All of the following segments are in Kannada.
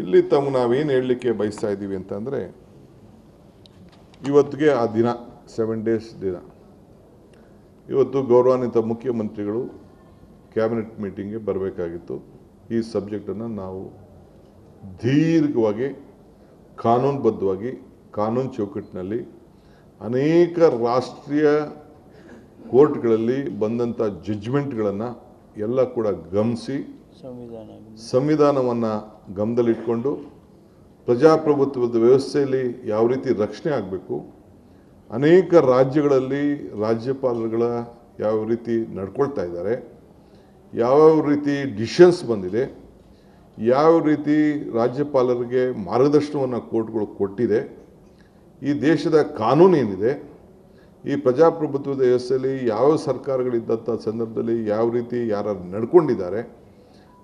ಇಲ್ಲಿ ತಮ್ಮ ನಾವೇನು ಹೇಳಲಿಕ್ಕೆ ಬಯಸ್ತಾ ಇದ್ದೀವಿ ಅಂತಂದರೆ, ಇವತ್ತಿಗೆ ಆ ದಿನ ಸೆವೆನ್ ಡೇಸ್ ದಿನ. ಇವತ್ತು ಗೌರವಾನ್ವಿತ ಮುಖ್ಯಮಂತ್ರಿಗಳು ಕ್ಯಾಬಿನೆಟ್ ಮೀಟಿಂಗ್ಗೆ ಬರಬೇಕಾಗಿತ್ತು. ಈ ಸಬ್ಜೆಕ್ಟನ್ನು ನಾವು ದೀರ್ಘವಾಗಿ, ಕಾನೂನುಬದ್ಧವಾಗಿ, ಕಾನೂನು ಚೌಕಟ್ಟಿನಲ್ಲಿ ಅನೇಕ ರಾಷ್ಟ್ರೀಯ ಕೋರ್ಟ್ಗಳಲ್ಲಿ ಬಂದಂಥ ಜಡ್ಜ್ಮೆಂಟ್ಗಳನ್ನು ಎಲ್ಲ ಕೂಡ ಗಮನಿಸಿ ಸಂವಿಧಾನವನ್ನು ಗಮನದಲ್ಲಿಟ್ಕೊಂಡು ಪ್ರಜಾಪ್ರಭುತ್ವದ ವ್ಯವಸ್ಥೆಯಲ್ಲಿ ಯಾವ ರೀತಿ ರಕ್ಷಣೆ ಆಗಬೇಕು, ಅನೇಕ ರಾಜ್ಯಗಳಲ್ಲಿ ರಾಜ್ಯಪಾಲರುಗಳ ಯಾವ ರೀತಿ ನಡ್ಕೊಳ್ತಾ ಇದ್ದಾರೆ ಯಾವ್ಯಾವ ರೀತಿ ಡಿಶನ್ಸ್ ಬಂದಿದೆ, ಯಾವ ರೀತಿ ರಾಜ್ಯಪಾಲರಿಗೆ ಮಾರ್ಗದರ್ಶನವನ್ನು ಕೋರ್ಟ್ಗಳು ಕೊಟ್ಟಿದೆ, ಈ ದೇಶದ ಕಾನೂನು ಏನಿದೆ, ಈ ಪ್ರಜಾಪ್ರಭುತ್ವದ ವ್ಯವಸ್ಥೆಯಲ್ಲಿ ಯಾವ ಸರ್ಕಾರಗಳಿದ್ದಂಥ ಸಂದರ್ಭದಲ್ಲಿ ಯಾವ ರೀತಿ ಯಾರು ನಡ್ಕೊಂಡಿದ್ದಾರೆ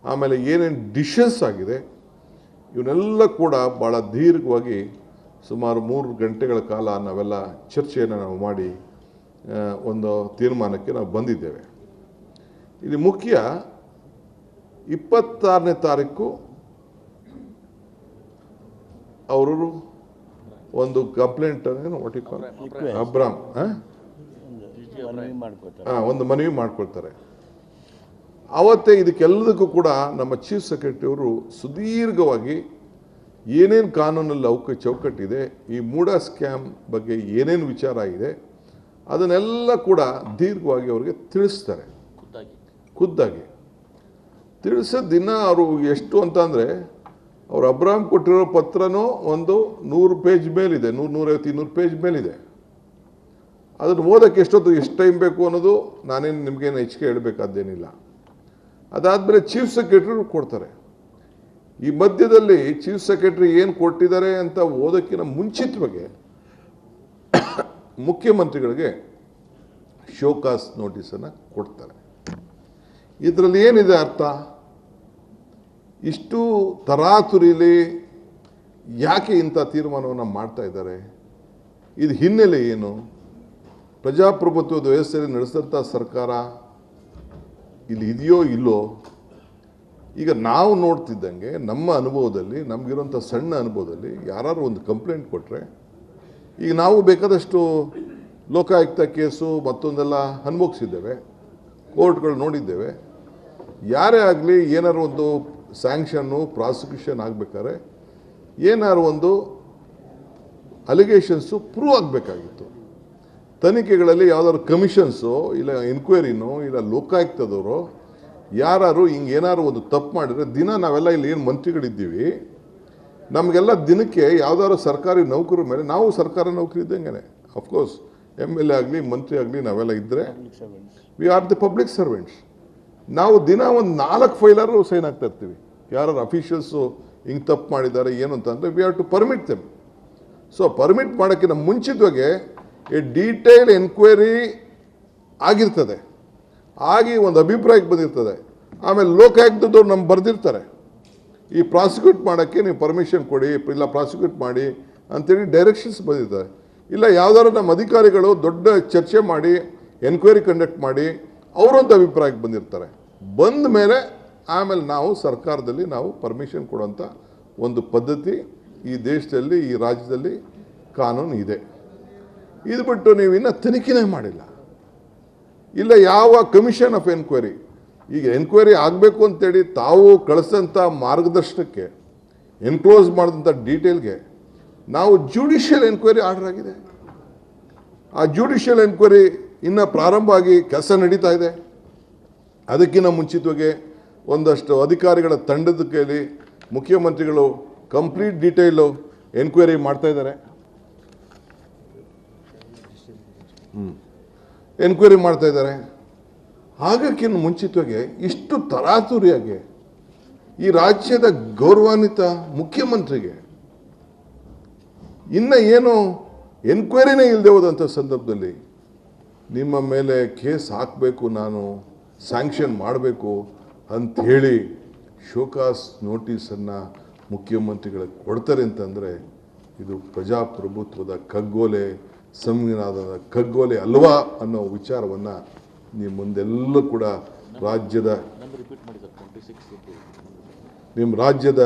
ಆಮೇಲೆ ಏನೇನು ಡಿಶಸ್ ಆಗಿದೆ ಇವನ್ನೆಲ್ಲ ಕೂಡ ಭಾಳ ದೀರ್ಘವಾಗಿ ಸುಮಾರು ಮೂರು ಗಂಟೆಗಳ ಕಾಲ ನಾವೆಲ್ಲ ಚರ್ಚೆಯನ್ನು ನಾವು ಮಾಡಿ ಒಂದು ತೀರ್ಮಾನಕ್ಕೆ ನಾವು ಬಂದಿದ್ದೇವೆ. ಇಲ್ಲಿ ಮುಖ್ಯ ಇಪ್ಪತ್ತಾರನೇ ತಾರೀಕು ಅವರು ಒಂದು ಕಂಪ್ಲೇಂಟ್ ಅಬ್ರಾಮ್ ಒಟ್ಟಿಕೊಂಡು ಒಂದು ಹಾಂ ಒಂದು ಮನವಿ ಮಾಡ್ಕೊಳ್ತಾರೆ. ಅವತ್ತೇ ಇದಕ್ಕೆಲ್ಲದಕ್ಕೂ ಕೂಡ ನಮ್ಮ ಚೀಫ್ ಸೆಕ್ರೆಟರಿ ಅವರು ಸುದೀರ್ಘವಾಗಿ ಏನೇನು ಕಾನೂನಲ್ಲಿ ಅವಕ ಚೌಕಟ್ಟಿದೆ ಈ ಮೂಡ ಸ್ಕ್ಯಾಮ್ ಬಗ್ಗೆ ಏನೇನು ವಿಚಾರ ಇದೆ ಅದನ್ನೆಲ್ಲ ಕೂಡ ದೀರ್ಘವಾಗಿ ಅವರಿಗೆ ತಿಳಿಸ್ತಾರೆ. ಖುದ್ದಾಗಿ. ತಿಳಿಸೋ ದಿನ ಅವರು ಎಷ್ಟು ಅಂತಂದರೆ ಅವರು ಅಬ್ರಾಮ್ ಕೊಟ್ಟಿರೋ ಪತ್ರನೂ ಒಂದು ನೂರು ಪೇಜ್ ಮೇಲಿದೆ ನೂರು ನೂರೈವತ್ತು ಇನ್ನೂರು ಪೇಜ್ ಮೇಲಿದೆ. ಅದನ್ನು ಓದೋಕ್ಕೆ ಎಷ್ಟೊತ್ತು ಎಷ್ಟು ಟೈಮ್ ಬೇಕು ಅನ್ನೋದು ನಾನೇನು ನಿಮಗೇನು ಹೆಚ್ಚಿಗೆ ಹೇಳಬೇಕಾದ್ದೇನಿಲ್ಲ. ಅದಾದಮೇಲೆ ಚೀಫ್ ಸೆಕ್ರೆಟರಿ ಕೊಡ್ತಾರೆ. ಈ ಮಧ್ಯದಲ್ಲಿ ಚೀಫ್ ಸೆಕ್ರೆಟರಿ ಏನು ಕೊಟ್ಟಿದ್ದಾರೆ ಅಂತ ಓದೋಕ್ಕಿಂತ ಮುಂಚಿತವಾಗಿ ಮುಖ್ಯಮಂತ್ರಿಗಳಿಗೆ ಶೋಕಾಸ್ ನೋಟಿಸನ್ನು ಕೊಡ್ತಾರೆ. ಇದರಲ್ಲಿ ಏನಿದೆ ಅರ್ಥ? ಇಷ್ಟು ತರಾತುರಿಲಿ ಯಾಕೆ ಇಂಥ ತೀರ್ಮಾನವನ್ನು ಮಾಡ್ತಾ ಇದ್ದಾರೆ? ಇದು ಹಿನ್ನೆಲೆ ಏನು? ಪ್ರಜಾಪ್ರಭುತ್ವದ ವ್ಯವಸ್ಥೆಯಲ್ಲಿ ನಡೆಸಿದಂಥ ಸರ್ಕಾರ ಇಲ್ಲಿ ಇದೆಯೋ ಇಲ್ಲೋ, ಈಗ ನಾವು ನೋಡ್ತಿದ್ದಂಗೆ ನಮ್ಮ ಅನುಭವದಲ್ಲಿ ನಮಗಿರೋಂಥ ಸಣ್ಣ ಅನುಭವದಲ್ಲಿ ಯಾರು ಒಂದು ಕಂಪ್ಲೇಂಟ್ ಕೊಟ್ಟರೆ ಈಗ ನಾವು ಬೇಕಾದಷ್ಟು ಲೋಕಾಯುಕ್ತ ಕೇಸು ಮತ್ತೊಂದೆಲ್ಲ ಅನುಭವಿಸಿದ್ದೇವೆ ಕೋರ್ಟ್ಗಳು ನೋಡಿದ್ದೇವೆ. ಯಾರೇ ಆಗಲಿ ಏನಾದ್ರು ಒಂದು ಸ್ಯಾಂಕ್ಷನ್ನು, ಪ್ರಾಸಿಕ್ಯೂಷನ್ ಆಗಬೇಕಾದ್ರೆ ಏನಾದ್ರು ಒಂದು ಅಲಿಗೇಷನ್ಸು ಪ್ರೂವ್ ಆಗಬೇಕಾಗಿತ್ತು. ತನಿಖೆಗಳಲ್ಲಿ ಯಾವ್ದಾದ್ರು ಕಮಿಷನ್ಸು ಇಲ್ಲ ಎನ್ಕ್ವೈರಿನೋ ಇಲ್ಲ ಲೋಕಾಯುಕ್ತದವರು ಯಾರು ಹಿಂಗೆ ಏನಾದ್ರು ಒಂದು ತಪ್ಪು ಮಾಡಿದರೆ ದಿನ ನಾವೆಲ್ಲ ಇಲ್ಲಿ ಏನು ಮಂತ್ರಿಗಳಿದ್ದೀವಿ, ನಮಗೆಲ್ಲ ದಿನಕ್ಕೆ ಯಾವ್ದಾದ್ರು ಸರ್ಕಾರಿ ನೌಕರ ಮೇಲೆ ನಾವು ಸರ್ಕಾರ ನೌಕರಿ ಇದ್ದಂಗೆ ಅಫ್ಕೋರ್ಸ್ ಎಂ ಎಲ್ ಎ ಆಗಲಿ, ಮಂತ್ರಿ ಆಗಲಿ ನಾವೆಲ್ಲ ಇದ್ದರೆ we are the public servants ನಾವು ದಿನ ಒಂದು ನಾಲ್ಕು ಫೈಲಾರು ಸೈನ್ ಆಗ್ತಾ ಇರ್ತೀವಿ. ಯಾರು ಅಫಿಷಿಯಲ್ಸು ಹಿಂಗೆ ತಪ್ಪು ಮಾಡಿದ್ದಾರೆ ಏನು ಅಂತಂದರೆ we are to permit them so permit ಮಾಡೋಕ್ಕಿಂತ ಮುಂಚಿತವಾಗಿ ಎ ಡೀಟೇಲ್ ಎನ್ಕ್ವೈರಿ ಆಗಿರ್ತದೆ. ಆಗಿ ಒಂದು ಅಭಿಪ್ರಾಯಕ್ಕೆ ಬಂದಿರ್ತದೆ. ಆಮೇಲೆ ಲೋಕಾಯುಕ್ತದವ್ರು ನಮ್ಗೆ ಬರೆದಿರ್ತಾರೆ. ಈ ಪ್ರಾಸಿಕ್ಯೂಟ್ ಮಾಡೋಕ್ಕೆ ನೀವು ಪರ್ಮಿಷನ್ ಕೊಡಿ, ಇಲ್ಲ ಪ್ರಾಸಿಕ್ಯೂಟ್ ಮಾಡಿ ಅಂತೇಳಿ ಡೈರೆಕ್ಷನ್ಸ್ ಬಂದಿರ್ತಾರೆ ಇಲ್ಲ ಯಾವ್ದಾದ್ರು ನಮ್ಮ ಅಧಿಕಾರಿಗಳು ದೊಡ್ಡ ಚರ್ಚೆ ಮಾಡಿ ಎನ್ಕ್ವೈರಿ ಕಂಡಕ್ಟ್ ಮಾಡಿ ಅವರೊಂದು ಅಭಿಪ್ರಾಯಕ್ಕೆ ಬಂದಿರ್ತಾರೆ. ಬಂದ ಮೇಲೆ ಆಮೇಲೆ ನಾವು ಸರ್ಕಾರದಲ್ಲಿ ನಾವು ಪರ್ಮಿಷನ್ ಕೊಡೋಂಥ ಒಂದು ಪದ್ಧತಿ ಈ ದೇಶದಲ್ಲಿ, ಈ ರಾಜ್ಯದಲ್ಲಿ ಕಾನೂನು ಇದೆ. ಇದು ಬಿಟ್ಟು ನೀವು ಇನ್ನೂ ತನಿಖೆನೇ ಮಾಡಿಲ್ಲ. ಇಲ್ಲ, ಯಾವ ಕಮಿಷನ್ ಆಫ್ ಎನ್ಕ್ವೈರಿ ಈಗ ಎನ್ಕ್ವೈರಿ ಆಗಬೇಕು ಅಂತೇಳಿ ತಾವು ಕಳಿಸಿದಂಥ ಮಾರ್ಗದರ್ಶನಕ್ಕೆ ಎನ್ಕ್ಲೋಸ್ ಮಾಡಿದಂಥ ಡೀಟೇಲ್ಗೆ ನಾವು ಜ್ಯುಡಿಷಿಯಲ್ ಎನ್ಕ್ವೈರಿ ಆರ್ಡರ್ ಆಗಿದೆ. ಆ ಜ್ಯುಡಿಷಿಯಲ್ ಎನ್ಕ್ವೈರಿ ಇನ್ನೂ ಪ್ರಾರಂಭ ಆಗಿ ಕೆಲಸ ನಡೀತಾ ಇದೆ. ಅದಕ್ಕಿಂತ ಮುಂಚಿತವಾಗಿ ಒಂದಷ್ಟು ಅಧಿಕಾರಿಗಳ ತಂಡದ ಕೈಲಿ ಮುಖ್ಯಮಂತ್ರಿಗಳು ಕಂಪ್ಲೀಟ್ ಡೀಟೇಲು ಎನ್ಕ್ವೈರಿ ಮಾಡ್ತಾ ಇದ್ದಾರೆ ಎನ್ಕ್ವೈರಿ ಮಾಡ್ತಾ ಇದ್ದಾರೆ. ಆಗಕ್ಕಿಂತ ಮುಂಚಿತವಾಗಿ ಇಷ್ಟು ತರಾತುರಿಯಾಗಿ ಈ ರಾಜ್ಯದ ಗೌರವಾನ್ವಿತ ಮುಖ್ಯಮಂತ್ರಿಗೆ ಇನ್ನು ಏನು ಎನ್ಕ್ವೈರಿನೇ ಇಲ್ಲದೆ ಹೋದಂಥ ಸಂದರ್ಭದಲ್ಲಿ ನಿಮ್ಮ ಮೇಲೆ ಕೇಸ್ ಹಾಕಬೇಕು, ನಾನು ಸ್ಯಾಂಕ್ಷನ್ ಮಾಡಬೇಕು ಅಂಥೇಳಿ ಶೋಕಾಸ್ ನೋಟಿಸನ್ನು ಮುಖ್ಯಮಂತ್ರಿಗಳಿಗೆ ಕೊಡ್ತಾರೆ ಅಂತಂದರೆ ಇದು ಪ್ರಜಾಪ್ರಭುತ್ವದ ಕಗ್ಗೋಲೆ. ಸಂವಿಧಾನದ ಕಗ್ಗೊಲೆ ಅಲ್ವಾ ಅನ್ನೋ ವಿಚಾರವನ್ನು ನೀವು ಮುಂದೆಲ್ಲ ಕೂಡ ರಾಜ್ಯದ ನಿಮ್ಮ ರಾಜ್ಯದ